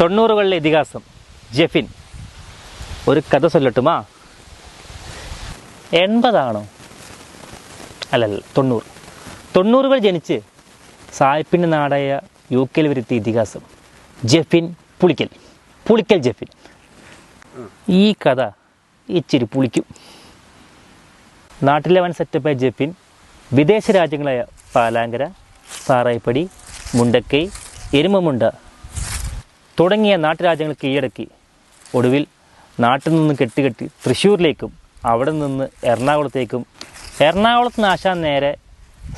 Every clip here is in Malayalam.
തൊണ്ണൂറുകളിലെ ഇതിഹാസം ജെഫിൻ. ഒരു കഥ ചൊല്ലട്ടുമാ? എൺപതാണോ? അല്ലല്ല തൊണ്ണൂറ്. തൊണ്ണൂറുകൾ ജനിച്ച് സായിപ്പിന്റെ നാടായ യു കെയിൽ വരുത്തിയ ഇതിഹാസം ജെഫിൻ പുളിക്കൽ. പുളിക്കൽ ജെഫിൻ. ഈ കഥ ഇച്ചിരി പുളിക്കും. നാട്ടിലെ വൻ സെറ്റപ്പായ ജെഫിൻ വിദേശ രാജ്യങ്ങളായ പാലാങ്കര സാറായിപ്പടി മുണ്ടക്കൈ എരുമമുണ്ട തുടങ്ങിയ നാട്ടുരാജ്യങ്ങൾ കീഴടക്കി. ഒടുവിൽ നാട്ടിൽ നിന്ന് കെട്ടിക്കെട്ടി തൃശ്ശൂരിലേക്കും അവിടെ നിന്ന് എറണാകുളത്തേക്കും. എറണാകുളത്ത് നിന്ന് ആശാൻ നേരെ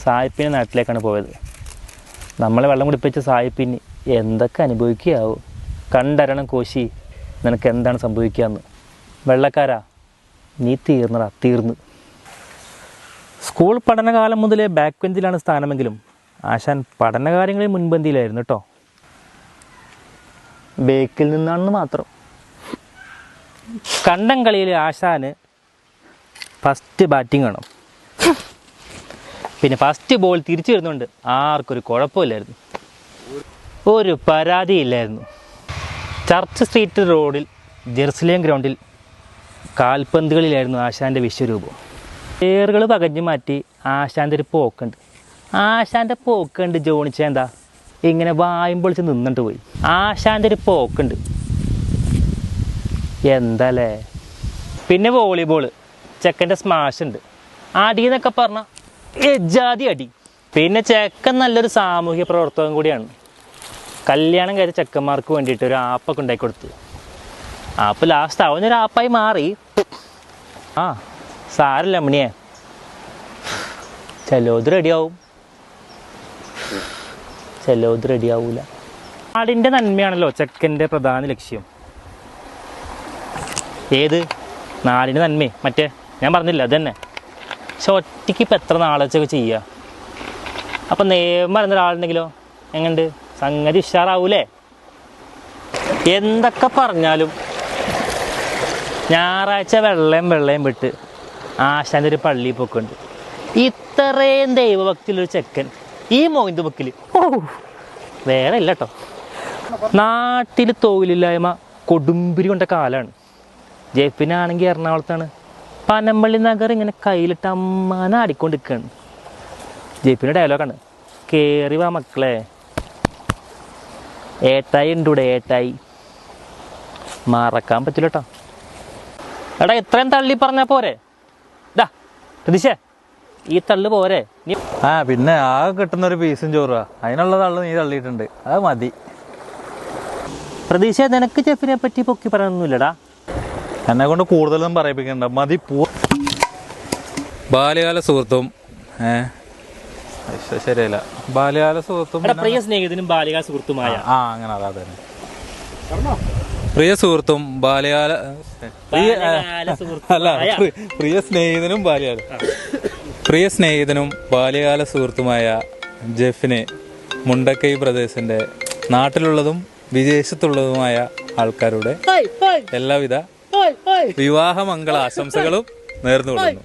സായിപ്പിന്റെ നാട്ടിലേക്കാണ് പോയത്. നമ്മളെ വെള്ളം കുടിപ്പിച്ച സായിപ്പിന് എന്തൊക്കെ അനുഭവിക്കുകയാവും? കണ്ടരണം കോശി നിനക്ക് എന്താണ് സംഭവിക്കുകയെന്ന് വെള്ളക്കാരാ നീ തീർന്നടാ തീർന്ന്. സ്കൂൾ പഠനകാലം മുതലേ ബാക്ക് ബെഞ്ചിലാണ് സ്ഥാനമെങ്കിലും ആശാൻ പഠനകാര്യങ്ങളിൽ മുൻപന്തിയിലായിരുന്നു കേട്ടോ ബേക്കിൽ നിന്നാണെന്ന് മാത്രം. കണ്ടം കളിയിൽ ആശാന് ഫസ്റ്റ് ബാറ്റിംഗ് വേണം. പിന്നെ ഫസ്റ്റ് ബോൾ തിരിച്ചു വരുന്നുണ്ട്. ആർക്കൊരു കുഴപ്പമില്ലായിരുന്നു. ഒരു പരാതിയില്ലായിരുന്നു. ചർച്ച് സ്ട്രീറ്റ് റോഡിൽ ജെറുസലേം ഗ്രൗണ്ടിൽ കാൽപന്തുകളിലായിരുന്നു ആശാന്റെ വിശ്വരൂപം. പേറുകൾ പകഞ്ഞു മാറ്റി ആശാന്റെ ഒരു പോക്കുണ്ട്. ആശാന്റെ പോക്കുണ്ട് ജോണിച്ച എന്താ? ഇങ്ങനെ വായും പൊളിച്ച് നിന്നിട്ട് പോയി. ആശാന്റെ ഒരു പോക്കുണ്ട്. എന്തല്ലേ പിന്നെ വോളിബോൾ ചെക്കന്റെ സ്മാഷ് ഉണ്ട്. അടി എന്നൊക്കെ പറഞ്ഞാൽ എജാതി അടി. പിന്നെ ചെക്കൻ നല്ലൊരു സാമൂഹ്യ പ്രവർത്തകൻ കൂടിയാണ്. കല്യാണം കഴിച്ച ചെക്കന്മാർക്ക് വേണ്ടിയിട്ട് ഒരു ആപ്പൊക്കെ ഉണ്ടാക്കി കൊടുത്തു. ആപ്പ് ലാസ്റ്റ് അവനൊരു ആപ്പായി മാറി. ആ സാരല്ല മണിയെ. ചിലത് റെഡിയാവും ചിലത് റെഡിയാവൂല നാടിന്റെ നന്മയാണല്ലോ ചെക്കന്റെ പ്രധാന ലക്ഷ്യം. ഏത്? നാടിന്റെ നന്മ. മറ്റേ ഞാൻ പറഞ്ഞില്ല അതന്നെ. പക്ഷെ ഒറ്റയ്ക്ക് ഇപ്പം എത്ര നാളൊക്കെ ചെയ്യുക അപ്പം നേരം പറയുന്ന ഒരാളുണ്ടെങ്കിലോ എങ്ങനെയുണ്ട്? സംഗതി ഉഷാറാവൂലേ? എന്തൊക്കെ പറഞ്ഞാലും ഞായറാഴ്ച വെള്ളയും വെള്ളയും വിട്ട് ആശാന്റെ ഒരു പള്ളിയിൽ പൊക്കുണ്ട്. ഇത്രയും ദൈവഭക്തിയിലൊരു ചെക്കൻ ഈ മോഹിന്ദു ബുക്കിൽ ഓ വേറെ ഇല്ല കേട്ടോ നാട്ടിൽ തൊഴിലില്ലായ്മ കൊടുമ്പിരി കൊണ്ട കാലമാണ് ജെഫിനാണെങ്കിൽ എറണാകുളത്താണ്. പനമ്പള്ളി നഗർ ഇങ്ങനെ കയ്യിലിട്ട് അമ്മാനാടിക്കൊണ്ടിരിക്കുകയാണ് ആടിക്കൊണ്ടിരിക്കുകയാണ് ഡയലോഗാണ് കയറി വാ മക്കളെ. ഏട്ടായി ഉണ്ട് ഇവിടെ ഏട്ടായി? മറക്കാൻ പറ്റില്ല കേട്ടോ എടാ ഇത്രയും തള്ളി പറഞ്ഞാൽ പോരെ? ഇതാ പ്രതീക്ഷേ ഈ തള്ളു പോരെ. നീ ആ പിന്നെ ആകെ കിട്ടുന്ന ഒരു പീസും ചോറുവാ. അതിനുള്ള തള്ളു നീ തള്ളിയിട്ടുണ്ട്. അത് മതി. പ്രതീക്ഷ നിനക്ക് ചെഫിനെ പറ്റി പൊക്കി പറയാനൊന്നുമില്ലടാ. എന്നെ കൊണ്ട് കൂടുതലൊന്നും പറയിപ്പിക്കണ്ട. മതി പോ ബാല്യകാല സുഹൃത്തും ഏ ശ്ശെ, ശരിയല്ല. ബാല്യകാല സുഹൃത്തും പ്രിയ സ്നേഹിതനും ബാല്യകാല സുഹൃത്തുമായ ആ അങ്ങനെ അതാ തന്നെ പ്രിയ സുഹൃത്തും ബാല്യകാല പ്രിയ അല്ല പ്രിയ സ്നേഹിതനും ബാല്യകാല. പ്രിയ സ്നേഹിതനും ബാല്യകാല സുഹൃത്തുമായ ജെഫിന് മുണ്ടക്കൈ പ്രദേശന്റെ നാട്ടിലുള്ളതും വിദേശത്തുള്ളതുമായ ആൾക്കാരുടെ എല്ലാവിധ വിവാഹമംഗള ഹോയ്. വിവാഹ മംഗള ആശംസകളും നേർന്നുകൊള്ളുന്നു.